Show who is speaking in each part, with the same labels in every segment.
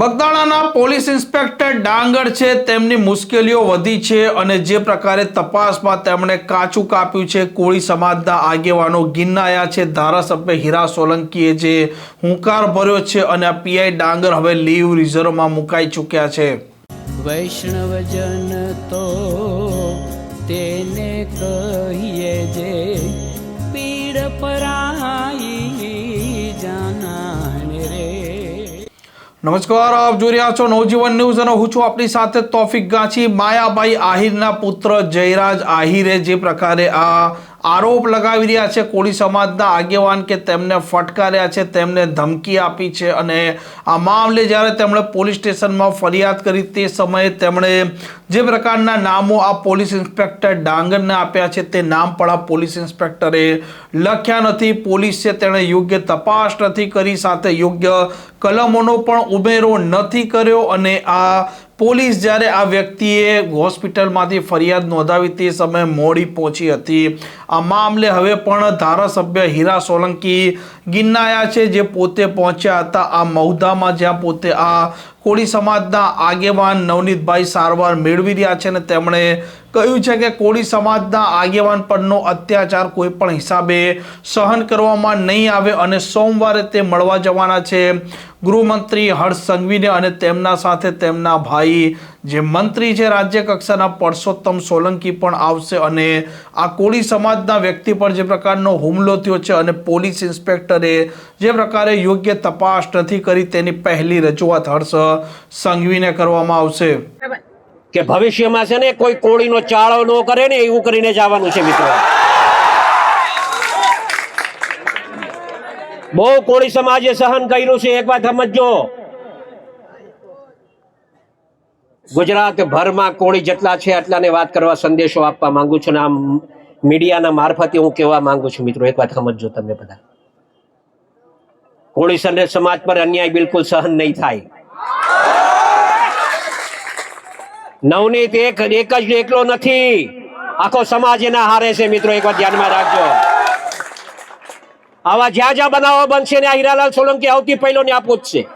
Speaker 1: બગદાણાના police inspector ડાંગર છે. તેમની મુશ્કેલીઓ વધી છે અને જે પ્રકારે તપાસમાં તેમણે કાચું કાપ્યું છે. કોળી સમાજના આગેવાનો ગિન્નાયા છે. ધારાસભ્ય હીરા સોલંકીએ જે હુંકાર ભર્યો છે અને આ પીઆઈ ડાંગર હવે લીવ રિઝર્વમાં મુકાઈ ચૂક્યા છે.
Speaker 2: વૈષ્ણવજન તો તેને કહીએ જે પીડ પરાઈ
Speaker 1: નમસ્કાર, આપ જોઈ રહ્યા છો નવજીવન ન્યૂઝ અને હું છું આપણી સાથે તોફિક ગાંચી. માયાભાઈ આહિરના પુત્ર જયરાજ આહિરે જે પ્રકારે આ આરોપ લગાવી રહ્યા છે. કોળી સમાજના આગેવાન કે તેમને ફટકાર્યા છે, તેમને ધમકી આપી છે અને આ મામલે જ્યારે તેમણે પોલીસ સ્ટેશનમાં ફરિયાદ કરી તે સમયે તેમણે જે પ્રકારના નામો આ પોલીસ ઇન્સ્પેક્ટર ડાંગરને આપ્યા છે તે નામ પણ આ પોલીસ ઇન્સ્પેક્ટરે લખ્યા નથી. પોલીસે તેણે યોગ્ય તપાસ નથી કરી, સાથે યોગ્ય કલમોનો પણ ઉમેરો નથી કર્યો અને આ પોલીસ જ્યારે આ વ્યક્તિએ હોસ્પિટલમાંથી ફરિયાદ નોંધાવી તે સમયે મોડી પહોંચી હતી. આ મામલે હવે પણ ધારાસભ્ય હીરા સોલંકી ગિન્નાયા છે જે પોતે પહોંચ્યા હતા. આ મહુધામાં જ્યાં પોતે આ કોળી સમાજના આગેવાન નવનીતભાઈ સારવાર મેળવી રહ્યા છે અને તેમણે કહ્યું છે કે કોળી સમાજના આગેવાન પરનો અત્યાચાર કોઈ પણ હિસાબે સહન કરવામાં નહીં આવે અને સોમવારે તે મળવા જવાના છે. ગૃહમંત્રી હર્ષ સંઘવીને અને તેમના સાથે તેમના ભાઈ, જે મંત્રી છે રાજ્ય કક્ષાના પરસોત્તમ સોલંકી પણ આવશે અને આ કોળી સમાજના વ્યક્તિ પર જે પ્રકારનો હુમલો થયો છે અને પોલીસ ઇન્સ્પેક્ટરે જે પ્રકારે યોગ્ય તપાસ નથી કરી તેની પહેલી રજૂઆત હર્ષ સંઘવીને કરવામાં આવશે.
Speaker 3: કે ભવિષ્યમાં છે ને કોઈ કોળીનો ચાળો ન કરે ને એવું કરીને જવાનું છે મિત્રો. બહુ કોળી સમાજે સહન કર્યું છે, એક વાત સમજજો. ગુજરાત ભરમાં કોળી જેટલા છે આટલાને વાત કરવા સંદેશો આપવા માંગુ છું આમ મીડિયાના મારફતે હું કહેવા માંગુ છું મિત્રો, એક વાત સમજજો તમે બધા. કોળી સમાજ પર અન્યાય બિલકુલ સહન નહીં થાય. નવનીત એક એક જ એકલો નથી. આખો સમાજ એના હારે છે, મિત્રો એક વાર ધ્યાનમાં રાખજો. આવા જ્યાં જ્યાં બનાવો બનશે ને આ હીરાલાલ સોલંકી આવતી પહેલો ને આપવું જ છે.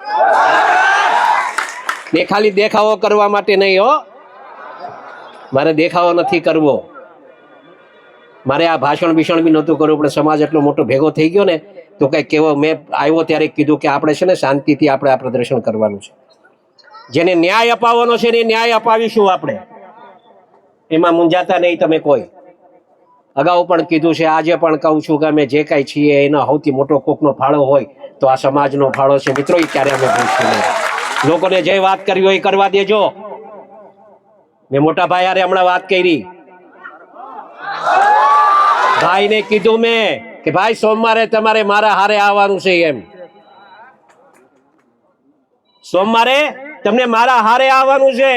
Speaker 3: ને ખાલી દેખાવો કરવા માટે નહીં, હો. મારે દેખાવો નથી કરવો. મારે આ ભાષણ ભીષણ બી નહોતું કરવું, પણ સમાજ એટલો મોટો ભેગો થઈ ગયો ને, તો કઈ કેવો મેં આવ્યો ત્યારે કીધું કે આપણે છે ને શાંતિથી આપણે આ પ્રદર્શન કરવાનું છે. જેને ન્યાય અપાવવાનો છે એને ન્યાય અપાવીશું આપણે. એમાં મૂંઝાતા નહીં તમે કોઈ. અગાઉ પણ કીધું છે, આજે પણ કહું છું કે અમે જે કાંઈ છીએ, એનો સૌથી મોટો કોકનો ફાળો હોય તો આ સમાજનો ફાળો છે. મિત્રો એ ક્યારે અમે ભૂલશું લોકોને જે વાત કરવી હોય એ કરવા દેજો. મેં મોટા ભાઈ યારે હમણાં વાત કરી. ભાઈને કીધું મેં કે, ભાઈ, સોમવારે તમારે મારા હારે આવવાનું છે એમ. સોમવારે તમને મારા હારે આવવાનું છે.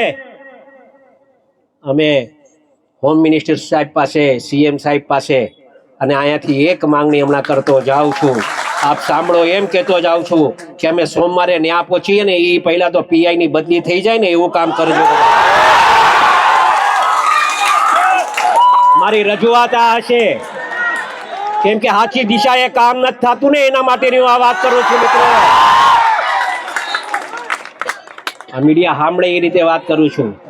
Speaker 3: અમે હોમ મિનિસ્ટર સાહેબ પાસે સીએમ સાહેબ પાસે અને અહીંયાથી એક માંગણી હમણાં કરતો જાઉં છું. આપ સાંભળો એમ કહેતો જાઉં છું કે અમે સોમવારે ન્યા પહોંચીએ ને એ પહેલાં તો પીઆઈ ની બદલી થઈ જાય ને એવું કામ કરજો. મારી રજૂઆત આ હશે. કેમ કે સાચી એ કામ નથી થતું ને એના માટેની હું આ વાત કરું છું મિત્રો. મીડિયા સાંભળે એ રીતે વાત કરું છું.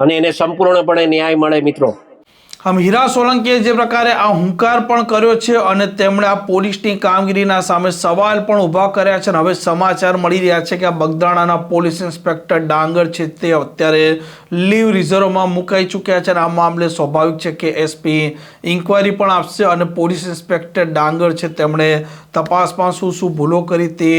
Speaker 3: અને એને સંપૂર્ણપણે ન્યાય મળે મિત્રો.
Speaker 1: આમ હીરા સોલંકીએ જે પ્રકારે આ હુંકાર પણ કર્યો છે અને તેમણે આ પોલીસની કામગીરીના સામે સવાલ પણ ઊભા કર્યા છે અને હવે સમાચાર મળી રહ્યા છે કે આ બગદાણાના પોલીસ ઇન્સ્પેક્ટર ડાંગર છે તે અત્યારે લીવ રિઝર્વમાં મુકાઈ ચૂક્યા છે અને આ મામલે સ્વાભાવિક છે કે એસપી ઇન્કવાયરી પણ આપશે અને પોલીસ ઇન્સ્પેક્ટર ડાંગર છે તેમણે તપાસમાં શું શું ભૂલો કરી તે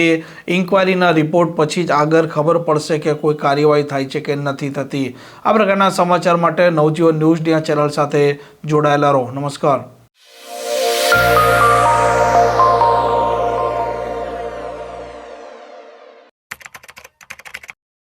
Speaker 1: ઇન્કવાયરીના રિપોર્ટ પછી જ આગળ ખબર પડશે કે કોઈ કાર્યવાહી થાય છે કે નથી થતી. આ પ્રકારના સમાચાર માટે નવજીવન ન્યૂઝ આ ચેનલ સાથે જોડાયેલા રહો. નમસ્કાર.